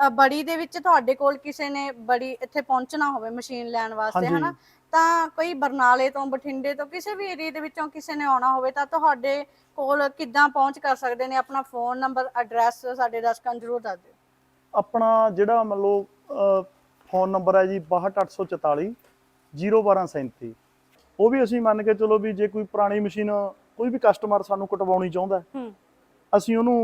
ਅ, ਬੜੀ ਦੇ ਵਿੱਚ ਤੁਹਾਡੇ ਕੋਲ ਕਿਸੇ ਨੇ ਬੜੀ ਇੱਥੇ ਪਹੁੰਚਣਾ ਹੋਵੇ ਮਸ਼ੀਨ ਲੈਣ ਵਾਸਤੇ ਹਾਂਜੀ। ਹਨਾ? ਤਾਂ ਕੋਈ ਬਰਨਾਲੇ ਤੋਂ ਬਠਿੰਡੇ ਤੋਂ ਕਿਸੇ ਵੀ ਏਰੀਆ ਦੇ ਵਿੱਚੋਂ ਕਿਸੇ ਨੇ ਆਉਣਾ ਹੋਵੇ ਤਾਂ ਤੁਹਾਡੇ ਕੋਲ ਕਿੱਦਾਂ ਪਹੁੰਚ ਕਰ ਸਕਦੇ ਨੇ? ਆਪਣਾ ਫੋਨ ਨੰਬਰ ਐਡਰੈਸ ਸਾਡੇ ਦਰਸ਼ਕਾਂ ਨੂੰ ਜ਼ਰੂਰ ਦੱਸ ਦਿਓ। ਆਪਣਾ ਜਿਹੜਾ ਮੰਨ ਲਓ ਫੋਨ ਨੰਬਰ ਹੈ ਜੀ 62844 01237 ਉਹ ਵੀ ਅਸੀਂ ਮੰਨ ਕੇ ਚਲੋ ਵੀ ਜੇ ਕੋਈ ਪੁਰਾਣੀ ਮਸ਼ੀਨ ਕੋਈ ਵੀ ਕਸਟਮਰ ਸਾਨੂੰ ਕਟਵਾਉਣੀ ਚਾਹੁੰਦਾ ਹੈ, ਹੂੰ। ਅਸੀਂ ਉਹਨੂੰ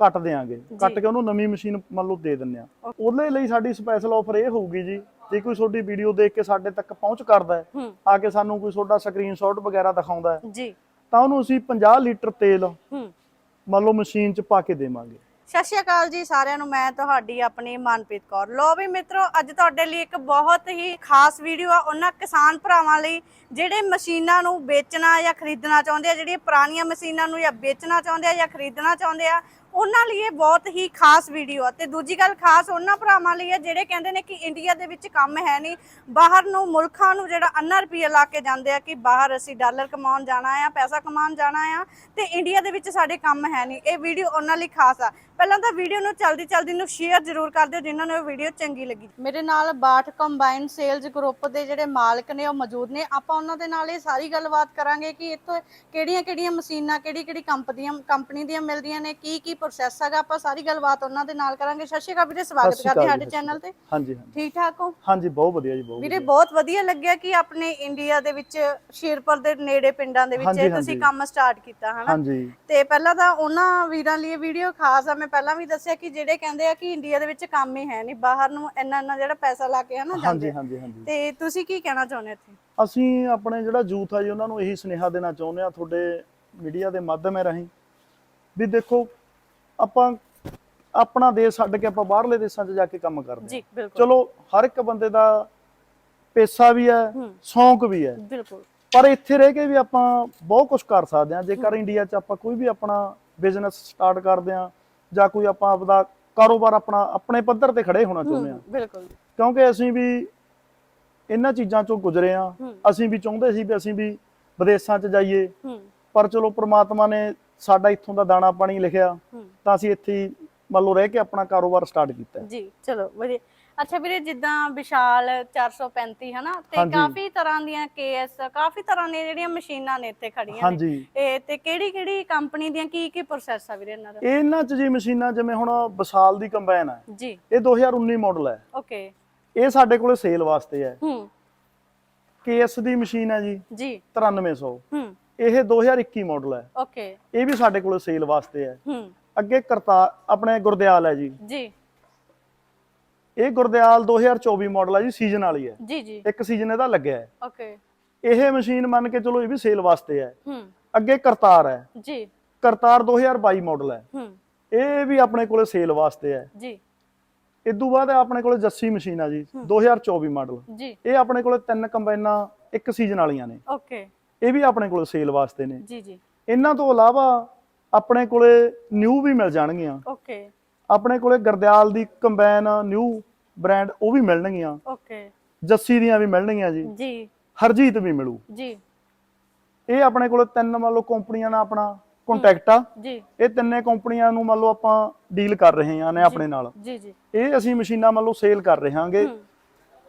ਕੱਟ ਦੇਾਂਗੇ ਕੱਟ ਕੇ ਉਹਨੂੰ ਨਵੀਂ ਮਸ਼ੀਨ ਮੰਨ ਲਓ ਦੇ ਦਿੰਦੇ ਆ ਉਹਦੇ ਲਈ ਸਾਡੀ ਸਪੈਸ਼ਲ ਆਫਰ ਇਹ ਹੋਊਗੀ ਜੀ ਜੇ ਕੋਈ ਤੁਹਾਡੀ ਵੀਡੀਓ ਦੇਖ ਕੇ ਸਾਡੇ ਤੱਕ ਪਹੁੰਚ ਕਰਦਾ ਹੈ ਆ ਕੇ ਸਾਨੂੰ ਕੋਈ ਤੁਹਾਡਾ ਸਕਰੀਨਸ਼ਾਟ ਵਗੈਰਾ ਦਿਖਾਉਂਦਾ ਹੈ ਜੀ। ਤਾਂ ਉਹਨੂੰ ਅਸੀਂ 50 ਲੀਟਰ ਤੇਲ ਮੰਨ ਲਓ ਮਸ਼ੀਨ 'ਚ ਪਾ ਕੇ ਦੇਵਾਂਗੇ। ਸਤਿ ਸ਼੍ਰੀ ਅਕਾਲ ਜੀ ਸਾਰਿਆਂ ਨੂੰ ਮੈਂ ਤੁਹਾਡੀ ਆਪਣੀ ਮਨਪ੍ਰੀਤ ਕੌਰ। ਲੋ ਵੀ ਮਿੱਤਰੋ ਅੱਜ ਤੁਹਾਡੇ ਲਈ ਇੱਕ ਬਹੁਤ ਹੀ ਖਾਸ ਵੀਡੀਓ ਆ ਉਹਨਾਂ ਕਿਸਾਨ ਭਰਾਵਾਂ ਲਈ ਜਿਹੜੇ ਮਸ਼ੀਨਾਂ ਨੂੰ ਵੇਚਣਾ ਜਾਂ ਖਰੀਦਣਾ ਚਾਹੁੰਦੇ ਆ ਜਿਹੜੀਆਂ ਪੁਰਾਣੀਆਂ ਮਸ਼ੀਨਾਂ ਨੂੰ ਜਾਂ ਵੇਚਣਾ ਚਾਹੁੰਦੇ ਆ ਜਾਂ ਖਰੀਦਣਾ ਚਾਹੁੰਦੇ ਆ ਉਹਨਾਂ ਲਈ ਇਹ ਬਹੁਤ ਹੀ ਖਾਸ ਵੀਡੀਓ ਆ। ਤੇ ਦੂਜੀ ਗੱਲ ਖਾਸ ਉਹਨਾਂ ਭਰਾਵਾਂ ਲਈ ਆ ਜਿਹੜੇ ਕਹਿੰਦੇ ਨੇ ਕਿ ਇੰਡੀਆ ਦੇ ਵਿੱਚ ਕੰਮ ਹੈ ਨਹੀਂ। ਬਾਹਰ ਨੂੰ ਮੁਲਕਾਂ ਨੂੰ ਜਿਹੜਾ ਅੰਨਾ ਰੁਪਈਆ ਲਾ ਕੇ ਜਾਂਦੇ ਆ ਕਿ ਬਾਹਰ ਅਸੀਂ ਡਾਲਰ ਕਮਾਉਣ ਜਾਣਾ ਆ, ਪੈਸਾ ਕਮਾਉਣ ਜਾਣਾ ਆ, ਤੇ ਇੰਡੀਆ ਦੇ ਵਿੱਚ ਸਾਡੇ ਕੰਮ ਹੈ ਨਹੀਂ। ਇਹ ਵੀਡੀਓ ਉਹਨਾਂ ਲਈ ਖਾਸ ਆ। ਪਹਿਲਾਂ ਤਾਂ ਵੀਡੀਓ ਨੂੰ ਚਲਦੀ ਚਲਦੀ ਨੂੰ ਸ਼ੇਅਰ ਜ਼ਰੂਰ ਕਰ ਦਿਓ, ਜਿਨ੍ਹਾਂ ਨੂੰ ਇਹ ਵੀਡੀਓ ਚੰਗੀ ਲੱਗੀ। ਮੇਰੇ ਨਾਲ ਬਾਠ ਕੰਬਾਈਨ ਸੇਲਜ਼ ਗਰੁੱਪ ਦੇ ਜਿਹੜੇ ਮਾਲਕ ਨੇ, ਉਹ ਮੌਜੂਦ ਨੇ। ਆਪਾਂ ਉਹਨਾਂ ਦੇ ਨਾਲ ਇਹ ਸਾਰੀ ਗੱਲਬਾਤ ਕਰਾਂਗੇ ਕਿ ਇੱਥੇ ਕਿਹੜੀਆਂ ਕਿਹੜੀਆਂ ਮਸ਼ੀਨਾਂ ਕਿਹੜੀ ਕਿਹੜੀ ਕੰਪਨੀਆਂ, ਕੰਪਨੀ ਦੀਆਂ ਮਿਲਦੀਆਂ ਨੇ ਕੀ ਕੀ ਪ੍ਰੋਸੈਸ ਹੈਗਾ ਆਪਾਂ ਸਾਰੀ ਗੱਲਬਾਤ ਉਹਨਾਂ ਦੇ ਨਾਲ ਕਰਾਂਗੇ। ਸਤਿ ਸ਼੍ਰੀ ਅਕਾਲ ਵੀਰੇ ਸਵਾਗਤ ਸ਼੍ਰੀ ਕਰਦੇ ਅਕਾਲ ਸਾਡੇ ਜੀ, ਚੈਨਲ ਤੇ। ਹਾਂਜੀ ਹਾਂਜੀ। ਠੀਕ ਠਾਕ ਹੋ? ਹਾਂਜੀ ਬਹੁਤ ਵਧੀਆ ਜੀ ਬਹੁਤ ਵੀਰੇ ਵਧੀਆ। ਬਹੁਤ ਵਧੀਆ ਲੱਗਿਆ ਕਿ ਆਪਣੇ ਇੰਡੀਆ ਦੇ ਵਿੱਚ ਸ਼ੇਰਪੁਰ ਦੇ ਨੇੜੇ ਪਿੰਡਾਂ ਦੇ ਵਿੱਚ ਹਾਂਜੀ, ਇਹ ਤੁਸੀਂ ਹਾਂਜੀ। ਕੰਮ ਸਟਾਰਟ ਕੀਤਾ ਹਨਾ? ਹਾਂਜੀ। ਤੇ ਪਹਿਲਾਂ ਤਾਂ ਉਹਨਾਂ ਵੀਰਾਂ ਲਈ ਇਹ ਵੀਡੀਓ ਖਾਸ ਆ ਮੈਂ ਪਹਿਲਾਂ ਵੀ ਦੱਸਿਆ ਕਿ ਜਿਹੜੇ ਕਹਿੰਦੇ ਆ ਕਿ ਇੰਡੀਆ ਦੇ ਵਿੱਚ ਕੰਮ ਹੀ ਹੈ ਨਹੀਂ ਬਾਹਰ ਨੂੰ ਇੰਨਾ ਇੰਨਾ ਜਿਹੜਾ ਪੈਸਾ ਲਾ ਕੇ ਹਨਾ ਜਾਂਦੇ ਹਾਂਜੀ ਆ। ਹਾਂਜੀ ਹਾਂਜੀ। ਤੇ ਤੁਸੀਂ ਕੀ ਕਹਿਣਾ ਚਾਹੁੰਦੇ ਇੱਥੇ? ਅਸੀਂ ਆਪਣੇ ਜਿਹੜਾ ਯੂਥ ਆ ਜੀ ਉਹਨਾਂ ਨੂੰ ਇਹੀ ਸੁਨੇਹਾ ਦੇਣਾ ਚਾਹੁੰਦੇ ਆ ਤੁਹਾਡੇ ਮੀਡੀਆ ਦੇ ਮਾਧਿਅਮ ਰਾਹੀਂ ਵੀ ਦੇਖੋ ਆਪਾਂ ਆਪਣਾ ਦੇਸ਼ ਛੱਡ ਕੇ ਆਪਾਂ ਬਾਹਰਲੇ ਦੇਸ਼ਾਂ 'ਚ ਜਾ ਕੇ ਕੰਮ ਕਰਦੇ ਜੀ ਬਿਲਕੁਲ। ਚਲੋ ਹਰ ਇੱਕ ਬੰਦੇ ਦਾ ਪੇਸ਼ਾ ਵੀ ਹੈ ਸ਼ੌਂਕ ਵੀ ਹੈ। ਬਿਲਕੁਲ। ਪਰ ਇੱਥੇ ਰਹਿ ਕੇ ਵੀ ਆਪਾਂ ਬਹੁਤ ਕੁਝ ਕਰ ਸਕਦੇ ਹਾਂ। ਜੇਕਰ ਇੰਡੀਆ 'ਚ ਆਪਾਂ ਕੋਈ ਵੀ ਆਪਣਾ ਬਿਜ਼ਨਸ ਸਟਾਰਟ ਕਰਦੇ ਹਾਂ ਜਾਂ ਕੋਈ ਆਪਾਂ ਆਪਦਾ ਕਾਰੋਬਾਰ ਆਪਣਾ ਆਪਣੇ ਪੱਧਰ ਤੇ ਖੜੇ ਹੋਣਾ ਚਾਹੁੰਦੇ ਹਾਂ। ਬਿਲਕੁਲ। ਕਿਉਂਕਿ ਅਸੀਂ ਵੀ ਇਹਨਾਂ ਚੀਜ਼ਾਂ ਚੋਂ ਗੁਜ਼ਰੇ ਹੂੰ। ਅਸੀਂ ਵੀ ਚਾਹੁੰਦੇ ਸੀ ਵੀ ਅਸੀਂ ਵੀ ਵਿਦੇਸ਼ਾਂ 'ਚ ਜਾਈਏ। ਪਰ ਚਲੋ ਪ੍ਰਮਾਤਮਾ ਨੇ ਸਾਡਾ ਇੱਥੋਂ ਦਾ ਦਾਣਾ ਪਾਣੀ ਲਿਖਿਆ ਤਾਂ ਅਸੀਂ ਇੱਥੇ ਮੰਨ ਲਓ ਰਹਿ ਕੇ ਆਪਣਾ ਕਾਰੋਬਾਰ ਸਟਾਰਟ ਕੀਤਾ। ਜੀ ਚਲੋ ਵਧੀਆ। ਅੱਛਾ ਵੀਰੇ ਜਿੱਦਾਂ ਵਿਸ਼ਾਲ 435 ਹਨਾ? ਤੇ। ਕਾਫੀ ਤਰ੍ਹਾਂ ਦੀਆਂ ਕੇਐਸ ਕਾਫੀ ਤਰ੍ਹਾਂ ਦੀਆਂ ਜਿਹੜੀਆਂ ਮਸ਼ੀਨਾਂ ਨੇ ਇੱਥੇ ਖੜੀਆਂ ਨੇ। ਇਹ ਤੇ ਕਿਹੜੀ ਕਿਹੜੀ ਕੰਪਨੀ ਦੀਆਂ ਕੀ ਕੀ ਪ੍ਰੋਸੈਸ ਆ ਵੀਰੇ ਇਹਨਾਂ ਦਾ? ਇਹਨਾਂ 'ਚ ਜੀ ਮਸ਼ੀਨਾਂ ਜਿਵੇਂ ਹੁਣ ਵਿਸਾਲ ਦੀ ਕੰਬਾਈਨ ਹੈ। ਜੀ। ਇਹ 2019 ਮਾਡਲ ਹੈ। ਓਕੇ ਇਹ ਸਾਡੇ ਕੋਲੇ ਸੇਲ ਵਾਸਤੇ ਹੈ। ਹੂੰ। ਕੇਐਸ ਦੀ ਮਸ਼ੀਨ ਹੈ ਜੀ। ਜੀ। 9300 ਹੂੰ। ਇਹ 2021 ਮਾਡਲ ਹੈ। ਓਕੇ। ਇਹ ਵੀ ਸਾਡੇ ਕੋਲੇ ਸੇਲ ਵਾਸਤੇ ਹੈ। ਹੂੰ। ਅੱਗੇ ਕਰਤਾ ਆਪਣੇ ਗੁਰਦਿਆਲ ਹੈ ਜੀ। ਜੀ। ਇਹ ਗੁਰਦਿਆਲ 2024 ਮਾਡਲ ਹੈ ਜੀ ਸੀਜ਼ਨ ਵਾਲੀ ਹੈ। ਜੀ ਜੀ। ਇੱਕ ਸੀਜ਼ਨ ਇਹਦਾ ਲੱਗਿਆ ਹੈ। ਓਕੇ। ਇਹ ਮਸ਼ੀਨ ਮੰਨ ਕੇ ਚਲੋ ਇਹ ਵੀ ਸੇਲ ਵਾਸਤੇ ਹੈ। ਹੂੰ। ਅੱਗੇ ਕਰਤਾਰ ਹੈ। ਜੀ। ਕਰਤਾਰ 2022 ਮਾਡਲ ਹੈ। ਹੂੰ। ਇਹ ਵੀ ਆਪਣੇ ਕੋਲੇ ਸੇਲ ਵਾਸਤੇ ਹੈ। ਜੀ। ਇਦੋਂ ਬਾਅਦ ਆਪਣੇ ਕੋਲੇ ਜੱਸੀ ਮਸ਼ੀਨ ਆ ਜੀ 2024 ਮਾਡਲ। ਜੀ। ਇਹ ਆਪਣੇ ਕੋਲੇ ਤਿੰਨ ਕੰਬਾਈਨਾਂ ਇੱਕ ਸੀਜ਼ਨ ਵਾਲੀਆਂ ਨੇ। ਓਕੇ। ਇਹ ਵੀ ਆਪਣੇ ਕੋਲੇ ਸੇਲ ਵਾਸਤੇ ਨੇ। ਜੀ ਜੀ। ਇਹਨਾਂ ਤੋਂ ਇਲਾਵਾ ਆਪਣੇ ਕੋਲੇ ਨਿਊ ਵੀ ਮਿਲ ਜਾਣਗੀਆਂ। ਓਕੇ ਆਪਣੇ ਕੋਲੇ ਗਰਦਿਆਲ ਦੀ ਕੰਬਾਈਨ ਨਿਊ ਬ੍ਰਾਂਡ ਉਹ ਵੀ ਮਿਲਣਗੀਆਂ। ਓਕੇ ਜੱਸੀ ਦੀਆਂ ਵੀ ਮਿਲਣਗੀਆਂ ਜੀ। ਜੀ। ਹਰਜੀਤ ਵੀ ਮਿਲੂ। ਜੀ। ਇਹ ਆਪਣੇ ਕੋਲੇ ਤਿੰਨ ਮੰਨ ਲਓ ਕੰਪਨੀਆਂ ਨਾਲ ਆਪਣਾ ਕੰਟੈਕਟ ਆ। ਜੀ। ਇਹ ਤਿੰਨੇ ਕੰਪਨੀਆਂ ਨੂੰ ਮੰਨ ਲਓ ਆਪਾਂ ਡੀਲ ਕਰ ਰਹੇ ਹਾਂ ਨੇ ਆਪਣੇ ਨਾਲ। ਜੀ ਜੀ। ਇਹ ਅਸੀਂ ਮਸ਼ੀਨਾਂ ਮੰਨ ਲਓ ਸੇਲ ਕਰ ਰਹੇ ਹਾਂਗੇ।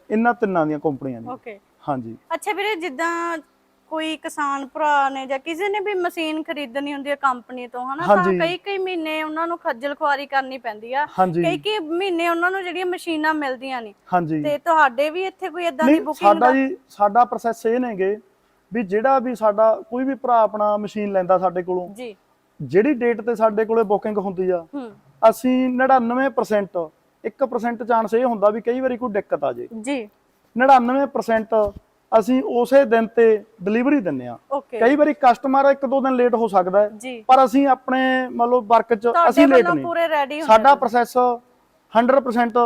ਇਹਨਾਂ ਤਿੰਨਾਂ ਦੀਆਂ ਕੰਪਨੀਆਂ ਨੇ। ਓਕੇ ਹਾਂਜੀ। ਅੱਛਾ ਵੀਰੇ ਜਿੱਦਾਂ ਕੋਈ ਕਿਸਾਨ ਭਰਾ ਨੇ ਜਾਂ ਕਿਸੇ ਨੇ ਵੀ ਮਸ਼ੀਨ ਖਰੀਦਣੀ ਹੁੰਦੀ ਹੈ ਕੰਪਨੀ ਤੋਂ ਹਨਾ ਤਾਂ ਹਾਂਜੀ। ਕਈ ਕਈ ਮਹੀਨੇ ਉਹਨਾਂ ਨੂੰ ਖੱਜਲ ਖੁਆਰੀ ਕਰਨੀ ਪੈਂਦੀ ਆ। ਹਾਂਜੀ। ਕਈ ਕਈ ਮਹੀਨੇ ਉਹਨਾਂ ਨੂੰ ਜਿਹੜੀਆਂ ਮਸ਼ੀਨਾਂ ਮਿਲਦੀਆਂ ਨਹੀਂ ਹਾਂਜੀ। ਤੇ ਤੁਹਾਡੇ ਵੀ ਇੱਥੇ ਕੋਈ ਇਦਾਂ ਦੀ ਨਹੀਂ ਬੁਕਿੰਗ ਸਾਡਾ ਜੀ ਸਾਡਾ ਪ੍ਰੋਸੈਸ ਇਹ ਨੇਗੇ ਵੀ ਜਿਹੜਾ ਵੀ ਸਾਡਾ ਕੋਈ ਵੀ ਭਰਾ ਆਪਣਾ ਮਸ਼ੀਨ ਲੈਂਦਾ ਸਾਡੇ ਕੋਲੋਂ ਜੀ। ਜਿਹੜੀ ਡੇਟ ਤੇ ਸਾਡੇ ਕੋਲੇ ਬੁਕਿੰਗ ਹੁੰਦੀ ਆ ਹੂੰ। ਅਸੀਂ 99% 1% ਚਾਂਸ ਇਹ ਹੁੰਦਾ ਵੀ ਕਈ ਵਾਰੀ ਕੋਈ ਦਿੱਕਤ ਆ ਜੇ। ਜੀ। 99% ਅਸੀਂ ਉਸੇ ਦਿਨ ਤੇ ਡਿਲੀਵਰੀ ਦਿੰਨੇ ਆ ਕਈ ਵਾਰੀ ਕਸਟਮਰ ਇੱਕ ਦੋ ਦਿਨ ਲੇਟ ਹੋ ਸਕਦਾ ਹੈ ਪਰ ਅਸੀਂ ਆਪਣੇ ਮੰਨ ਲਓ ਵਰਕ 'ਚ ਅਸੀਂ ਲੇਟ ਨਹੀਂ। ਸਾਡਾ ਪ੍ਰੋਸੈਸ 100%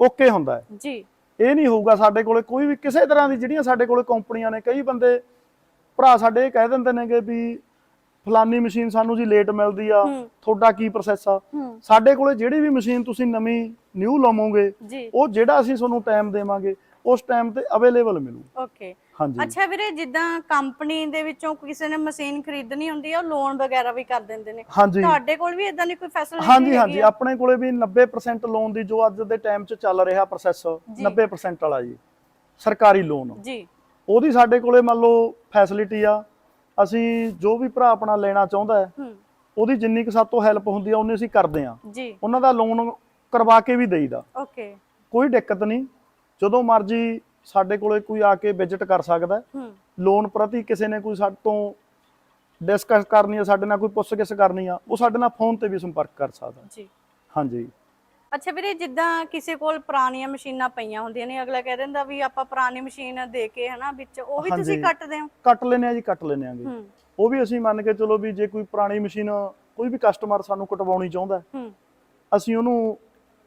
ਓਕੇ ਹੁੰਦਾ ਹੈ। ਜੀ। ਇਹ ਨਹੀਂ ਹੋਊਗਾ ਸਾਡੇ ਕੋਲੇ ਕੋਈ ਵੀ ਕਿਸੇ ਤਰ੍ਹਾਂ ਦੀ ਜਿਹੜੀਆਂ ਸਾਡੇ ਕੋਲੇ ਕੰਪਨੀਆਂ ਨੇ ਕਈ ਬੰਦੇ ਭਰਾ ਸਾਡੇ ਇਹ ਕਹਿ ਦਿੰਦੇ ਨੇਗੇ ਵੀ ਫਲਾਨੀ ਮਸ਼ੀਨ ਸਾਨੂੰ ਜੀ ਲੇਟ ਮਿਲਦੀ ਆ। ਤੁਹਾਡਾ ਕੀ ਪ੍ਰੋਸੈਸ ਆ? ਸਾਡੇ ਕੋਲੇ ਜਿਹੜੀ ਵੀ ਮਸ਼ੀਨ ਤੁਸੀਂ ਨਵੀਂ ਨਿਊ ਲਵੋਗੇ ਉਹ ਜਿਹੜਾ ਅਸੀਂ ਤੁਹਾਨੂੰ ਟਾਈਮ ਦੇਵਾਂਗੇ ਉਸ ਟਾਈਮ ਤੇ ਅਵੇਲੇਬਲ ਮਿਲੂ। ਓਕੇ ਹਾਂਜੀ। ਅੱਛਾ ਵੀਰੇ ਜਿੱਦਾਂ ਕੰਪਨੀ ਦੇ ਵਿੱਚੋਂ ਕਿਸੇ ਨੇ ਮਸ਼ੀਨ ਖਰੀਦਣੀ ਹੁੰਦੀ ਹੈ ਉਹ ਲੋਨ ਵਗੈਰਾ ਵੀ ਕਰ ਦਿੰਦੇ ਨੇ। ਤੁਹਾਡੇ ਕੋਲ ਵੀ ਇਦਾਂ ਦੀ ਕੋਈ ਫੈਸਿਲਿਟੀ ਹਾਂਜੀ ਹਾਂਜੀ। ਆਪਣੇ ਕੋਲੇ ਵੀ 90% ਲੋਨ ਦੀ ਜੋ ਅੱਜ ਦੇ ਟਾਈਮ 'ਚ ਚੱਲ ਰਿਹਾ ਪ੍ਰੋਸੈਸ ਜੀ। 90% ਵਾਲਾ ਜੀ ਸਰਕਾਰੀ ਲੋਨ ਜੀ। ਉਹਦੀ ਸਾਡੇ ਕੋਲੇ ਮੰਨ ਲਓ ਫੈਸਿਲਿਟੀ ਆ ਅਸੀਂ ਜੋ ਵੀ ਭਰਾ ਆਪਣਾ ਲੈਣਾ ਚਾਹੁੰਦਾ ਹੈ ਉਹਦੀ ਜਿੰਨੀ ਕੁ ਸਾਤੋਂ ਹੈਲਪ ਹੁੰਦੀ ਆ ਉਨੀ ਅਸੀਂ ਕਰਦੇ ਆ। ਜੀ। ਉਹਨਾਂ ਦਾ ਲੋਨ ਕਰਵਾ ਕੇ ਵੀ ਦੇਈਦਾ। ਓਕੇ ਕੋਈ ਦਿੱਕਤ ਨਹੀਂ। ਜਦੋਂ ਮਰਜ਼ੀ ਸਾਡੇ ਕੋਲੇ ਕੋਈ ਆ ਕੇ ਵਿਜ਼ਿਟ ਕਰ ਸਕਦਾ ਲੋਨ ਪ੍ਰਤੀ ਕਿਸੇ ਨੇ ਕੋਈ ਸਾਡੇ ਤੋਂ ਡਿਸਕਸ ਕਰਨੀ ਆ ਸਾਡੇ ਨਾਲ ਕੋਈ ਪੁੱਛਗਿੱਛ ਕਰਨੀ ਆ ਉਹ ਸਾਡੇ ਨਾਲ ਫੋਨ ਤੇ ਵੀ ਸੰਪਰਕ ਕਰ ਸਕਦਾ ਜੀ। ਹਾਂਜੀ। ਅੱਛਾ ਵੀਰੇ ਜਿੱਦਾਂ ਕਿਸੇ ਕੋਲ ਪੁਰਾਣੀਆਂ ਮਸ਼ੀਨਾਂ ਪਈਆਂ ਹੁੰਦੀਆਂ ਨੇ ਅਗਲਾ ਕਹਿ ਦਿੰਦਾ ਵੀ ਆਪਾਂ ਪੁਰਾਣੀ ਮਸ਼ੀਨ ਦੇ ਕੇ ਹਨਾ ਵਿੱਚ ਉਹ ਵੀ ਤੁਸੀਂ। ਕੱਟਦੇ ਹੋ ਕੱਟ ਲੈਨੇ ਆ ਜੀ ਕੱਟ ਲੈਨੇ ਆਂਗੇ ਉਹ ਵੀ ਅਸੀਂ ਮੰਨ ਕੇ ਚਲੋ ਵੀ ਜੇ ਕੋਈ ਪੁਰਾਣੀ ਮਸ਼ੀਨ ਕੋਈ ਵੀ ਕਸਟਮਰ ਸਾਨੂੰ ਕਟਵਾਉਣੀ ਚਾਹੁੰਦਾ ਅਸੀਂ ਉਹਨੂੰ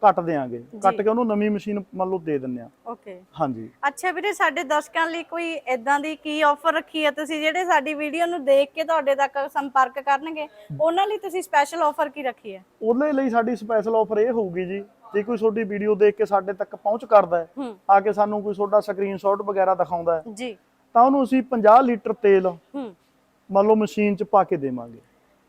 ਕੱਟ ਦੇਾਂਗੇ ਕੱਟ ਕੇ ਉਹਨੂੰ ਨਵੀਂ ਮਸ਼ੀਨ ਮੰਨ ਲਓ ਦੇ ਦਿੰਨੇ ਆ ਓਕੇ। ਹਾਂਜੀ। ਅੱਛਾ ਵੀਰੇ ਸਾਡੇ ਦਰਸ਼ਕਾਂ ਲਈ ਕੋਈ ਇਦਾਂ ਦੀ ਕੀ ਆਫਰ ਰੱਖੀ ਹੈ ਤੁਸੀਂ ਜਿਹੜੇ ਸਾਡੀ ਵੀਡੀਓ ਨੂੰ ਦੇਖ ਕੇ ਤੁਹਾਡੇ ਤੱਕ ਸੰਪਰਕ ਕਰਨਗੇ? ਉਹਨਾਂ ਲਈ ਤੁਸੀਂ ਸਪੈਸ਼ਲ ਆਫਰ ਕੀ ਰੱਖੀ ਹੈ? ਉਹਦੇ ਲਈ ਸਾਡੀ ਸਪੈਸ਼ਲ ਆਫਰ ਇਹ ਹੋਊਗੀ ਜੀ ਜੇ ਕੋਈ ਤੁਹਾਡੀ ਵੀਡੀਓ ਦੇਖ ਕੇ ਸਾਡੇ ਤੱਕ ਪਹੁੰਚ ਕਰਦਾ ਹੈ ਆ ਕੇ ਸਾਨੂੰ ਕੋਈ ਤੁਹਾਡਾ ਸਕਰੀਨਸ਼ਾਟ ਵਗੈਰਾ ਦਿਖਾਉਂਦਾ ਹੈ ਜੀ। ਤਾਂ ਉਹਨੂੰ ਅਸੀਂ 50 ਲੀਟਰ ਤੇਲ ਮੰਨ ਲਓ ਮਸ਼ੀਨ 'ਚ ਪਾ ਕੇ ਦੇਵਾਂਗੇ।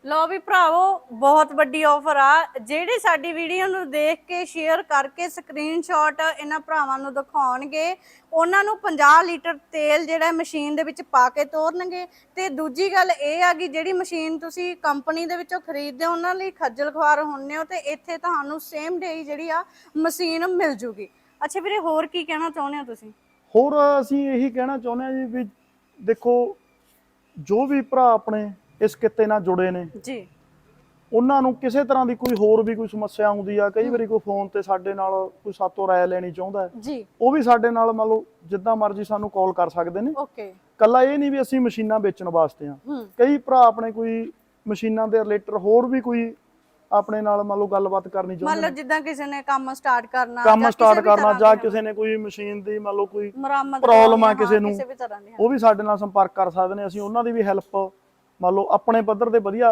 ਲੋ ਵੀ ਭਰਾਵੋ, ਬਹੁਤ ਵੱਡੀ ਆਫਰ ਆ। ਜਿਹੜੇ ਸਾਡੀ ਵੀਡੀਓ ਨੂੰ ਦੇਖ ਕੇ ਸ਼ੇਅਰ ਕਰਕੇ ਸਕਰੀਨਸ਼ਾਟ ਇਹਨਾਂ ਭਰਾਵਾਂ ਨੂੰ ਦਿਖਾਉਣਗੇ, ਉਹਨਾਂ ਨੂੰ 50 ਲੀਟਰ ਤੇਲ ਜਿਹੜਾ ਮਸ਼ੀਨ ਦੇ ਵਿੱਚ ਪਾ ਕੇ ਤੋਰਨਗੇ। ਤੇ ਦੂਜੀ ਗੱਲ ਇਹ ਆ ਕਿ ਜਿਹੜੀ ਮਸ਼ੀਨ ਤੁਸੀਂ ਕੰਪਨੀ ਦੇ ਵਿੱਚੋਂ ਖਰੀਦਦੇ ਹੋ, ਉਹਨਾਂ ਲਈ ਖੱਜਲ ਖੁਆਰ ਹੁੰਨੇ ਹੋ, ਤੇ ਇੱਥੇ ਤੁਹਾਨੂੰ ਸੇਮ ਡੇ ਜਿਹੜੀ ਆ ਮਸ਼ੀਨ ਮਿਲ ਜੂਗੀ। ਅੱਛਾ ਵੀਰੇ, ਹੋਰ ਕੀ ਕਹਿਣਾ ਚਾਹੁੰਦੇ ਹੋ ਤੁਸੀਂ? ਹੋਰ ਅਸੀਂ ਇਹੀ ਕਹਿਣਾ ਚਾਹੁੰਦੇ ਹਾਂ ਜੀ ਵੀ ਦੇਖੋ, ਜੋ ਵੀ ਭਰਾ ਆਪਣੇ ਇਸ ਕਿੱਤੇ ਨਾਲ ਜੁੜੇ ਨੇ। ਜੀ। ਉਹਨਾਂ ਨੂੰ ਕਿਸੇ ਤਰ੍ਹਾਂ ਦੀ ਕੋਈ ਹੋਰ ਵੀ ਕੋਈ ਸਮੱਸਿਆ ਆਉਂਦੀ ਆ ਕਈ ਵਾਰੀ ਕੋਈ ਫੋਨ ਤੇ ਸਾਡੇ ਨਾਲ ਕੋਈ ਸਾਤੋਂ ਰਾਏ ਲੈਣੀ ਚਾਹੁੰਦਾ ਜੀ। ਉਹ ਵੀ ਸਾਡੇ ਨਾਲ ਮੰਨ ਲਓ ਜਿੱਦਾਂ ਮਰਜ਼ੀ ਸਾਨੂੰ ਕਾਲ ਕਰ ਸਕਦੇ ਨੇ। ਓਕੇ। ਕੱਲਾ ਇਹ ਨਹੀਂ ਵੀ ਅਸੀਂ ਮਸ਼ੀਨਾਂ ਵੇਚਣ ਵਾਸਤੇ ਆ। ਕਈ ਭਰਾ ਆਪਣੇ ਕੋਈ ਮਸ਼ੀਨਾਂ ਦੇ ਰਿਲੇਟਡ ਹੋਰ ਵੀ ਕੋਈ ਆਪਣੇ ਨਾਲ ਮੰਨ ਲਓ ਗੱਲਬਾਤ ਕਰਨੀ ਮੰਨ ਚਾਹੁੰਦੇ ਲਓ ਨੇ। ਜਿੱਦਾਂ ਕਿਸੇ ਨੇ ਕੰਮ ਸਟਾਰਟ ਕਰਨਾ ਕੰਮ ਸਟਾਰਟ ਕਰਨਾ ਜਾਂ ਕਿਸੇ ਨੇ ਕੋਈ ਮਸ਼ੀਨ ਦੀ ਮੰਨ ਲਓ ਕੋਈ ਪ੍ਰੋਬਲਮ ਆ ਕਿਸੇ ਨੂੰ। ਉਹ ਵੀ ਸਾਡੇ ਨਾਲ ਸੰਪਰਕ ਕਰ ਸਕਦੇ ਨੇ। ਅਸੀਂ ਉਹਨਾਂ ਦੀ ਵੀ ਹੈਲਪ ਮੰਨ ਲਓ ਆਪਣੇ ਪੱਧਰ ਤੇ ਵਧੀਆ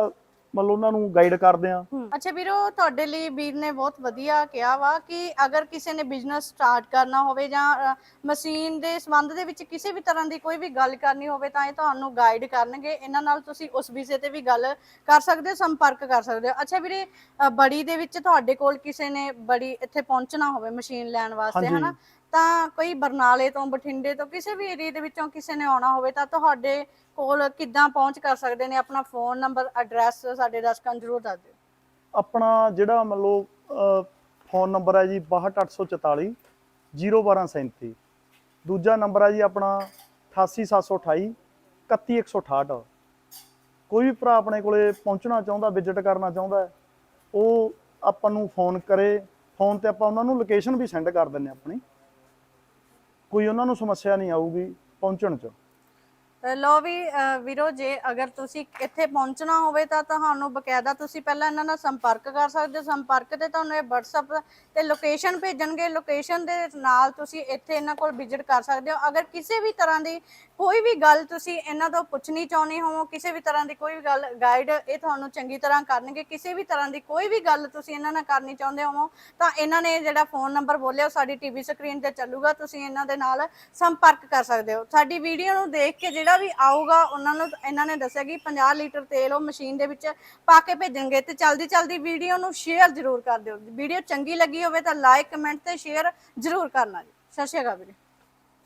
ਮੰਨ ਲਓ ਉਹਨਾਂ ਨੂੰ ਗਾਈਡ ਕਰਦੇ ਆ ਅੱਛਾ ਵੀਰੋ ਤੁਹਾਡੇ ਲਈ ਵੀਰ ਨੇ ਬਹੁਤ ਵਧੀਆ ਕਿਹਾ ਵਾ ਕਿ ਅਗਰ ਕਿਸੇ ਨੇ ਬਿਜ਼ਨਸ ਸਟਾਰਟ ਕਰਨਾ ਹੋਵੇ ਜਾਂ ਮਸ਼ੀਨ ਦੇ ਸੰਬੰਧ ਦੇ ਵਿੱਚ ਕਿਸੇ ਵੀ ਤਰ੍ਹਾਂ ਦੀ ਕੋਈ ਵੀ ਗੱਲ ਕਰਨੀ ਹੋਵੇ ਤਾਂ ਇਹ ਤੁਹਾਨੂੰ ਗਾਈਡ ਕਰਨਗੇ। ਇਹਨਾਂ ਨਾਲ ਤੁਸੀਂ ਉਸ ਵਿਸ਼ੇ ਤੇ ਵੀ ਗੱਲ ਕਰ ਸਕਦੇ ਹੋ ਸੰਪਰਕ ਕਰ ਸਕਦੇ ਹੋ। ਅੱਛਾ ਵੀਰੇ ਬੜੀ ਦੇ ਵਿੱਚ ਤੁਹਾਡੇ ਕੋਲ ਕਿਸੇ ਨੇ ਬੜੀ ਇੱਥੇ ਪਹੁੰਚਣਾ ਹੋਵੇ ਮਸ਼ੀਨ ਲੈਣ ਵਾਸਤੇ। ਹਨਾ? ਤਾਂ ਕੋਈ ਬਰਨਾਲੇ ਤੋਂ ਬਠਿੰਡੇ ਤੋਂ ਕਿਸੇ ਵੀ ਏਰੀਆ ਦੇ ਵਿੱਚੋਂ ਕਿਸੇ ਨੇ ਆਉਣਾ ਹੋਵੇ ਤਾਂ ਤੁਹਾਡੇ ਕੋਲ ਕਿੱਦਾਂ ਪਹੁੰਚ ਕਰ ਸਕਦੇ ਨੇ? ਆਪਣਾ ਫੋਨ ਨੰਬਰ ਐਡਰੈਸ ਸਾਡੇ ਦਰਸ਼ਕਾਂ ਨੂੰ ਜ਼ਰੂਰ ਦੱਸ ਦਿਓ। ਆਪਣਾ ਜਿਹੜਾ ਮੰਨ ਲਓ ਫੋਨ ਨੰਬਰ ਹੈ ਜੀ 62844 01237 ਦੂਜਾ ਨੰਬਰ ਹੈ ਜੀ ਆਪਣਾ 88728 31168 ਕੋਈ ਵੀ ਭਰਾ ਆਪਣੇ ਕੋਲੇ ਪਹੁੰਚਣਾ ਚਾਹੁੰਦਾ ਵਿਜ਼ਿਟ ਕਰਨਾ ਚਾਹੁੰਦਾ, ਉਹ ਆਪਾਂ ਨੂੰ ਫੋਨ ਕਰੇ। ਫੋਨ ਤੇ ਆਪਾਂ ਉਹਨਾਂ ਨੂੰ ਲੋਕੇਸ਼ਨ ਵੀ ਸੈਂਡ ਕਰ ਦਿੰਨੇ ਆਪਣੀ। ਕੋਈ ਉਹਨਾਂ ਨੂੰ ਸਮੱਸਿਆ ਨਹੀਂ ਆਊਗੀ ਪਹੁੰਚਣ 'ਚ। ਅ, ਲਓ ਵੀ ਵੀਰੋ ਜੇ ਅਗਰ ਤੁਸੀਂ ਇੱਥੇ ਪਹੁੰਚਣਾ ਹੋਵੇ ਤਾਂ ਤੁਹਾਨੂੰ ਬਕਾਇਦਾ ਤੁਸੀਂ ਪਹਿਲਾਂ ਇਹਨਾਂ ਨਾਲ ਸੰਪਰਕ ਕਰ ਸਕਦੇ ਹੋ। ਸੰਪਰਕ ਤੇ ਤੁਹਾਨੂੰ ਇਹ WhatsApp ਤੇ ਲੋਕੇਸ਼ਨ ਭੇਜਣਗੇ। ਲੋਕੇਸ਼ਨ ਦੇ ਨਾਲ ਤੁਸੀਂ ਇੱਥੇ ਇਹਨਾਂ ਕੋਲ ਵਿਜ਼ਿਟ ਕਰ ਸਕਦੇ ਹੋ। ਅਗਰ ਕਿਸੇ ਵੀ ਤਰ੍ਹਾਂ ਦੀ ਕੋਈ ਵੀ ਗੱਲ ਤੁਸੀਂ ਇਹਨਾਂ ਤੋਂ ਪੁੱਛਣੀ ਚਾਹੁੰਦੇ ਹੋ ਕਿਸੇ ਵੀ ਤਰ੍ਹਾਂ ਦੀ ਕੋਈ ਵੀ ਗੱਲ ਗਾਈਡ ਇਹ ਤੁਹਾਨੂੰ ਚੰਗੀ ਤਰ੍ਹਾਂ ਕਰਨਗੇ। ਕਿਸੇ ਵੀ ਤਰ੍ਹਾਂ ਦੀ ਕੋਈ ਵੀ ਗੱਲ ਤੁਸੀਂ ਇਹਨਾਂ ਨਾਲ ਕਰਨੀ ਚਾਹੁੰਦੇ ਹੋ ਤਾਂ ਇਹਨਾਂ ਨੇ ਜਿਹੜਾ ਫੋਨ ਨੰਬਰ ਬੋਲਿਆ ਉਹ ਸਾਡੀ ਟੀਵੀ ਸਕਰੀਨ ਤੇ ਚੱਲੂਗਾ। ਤੁਸੀਂ ਇਹਨਾਂ ਦੇ ਨਾਲ ਸੰਪਰਕ ਕਰ ਸਕਦੇ ਹੋ। ਸਾਡੀ ਵੀਡੀਓ ਨੂੰ ਦੇਖ ਕੇ ਜਿਹੜਾ ਵੀ ਆਊਗਾ, ਉਹਨਾਂ ਨੂੰ ਇਹਨਾਂ ਨੇ ਦੱਸਿਆ ਕਿ 50 ਲੀਟਰ ਤੇਲ ਉਹ ਮਸ਼ੀਨ ਦੇ ਵਿੱਚ ਪਾ ਕੇ ਭੇਜਣਗੇ ਤੇ ਚਲਦੀ ਚਲਦੀ ਵੀਡੀਓ ਨੂੰ ਸ਼ੇਅਰ ਜ਼ਰੂਰ ਕਰ ਦਿਓ। ਵੀਡੀਓ ਚੰਗੀ ਲੱਗੀ ਹੋਵੇ ਤਾਂ ਲਾਈਕ ਕਮੈਂਟ ਤੇ ਸ਼ੇਅਰ ਜ਼ਰੂਰ ਕਰਨਾ ਜੀ। ਸਤਿ ਸ਼੍ਰੀ ਅਕਾਲ ਵੀਰੇ।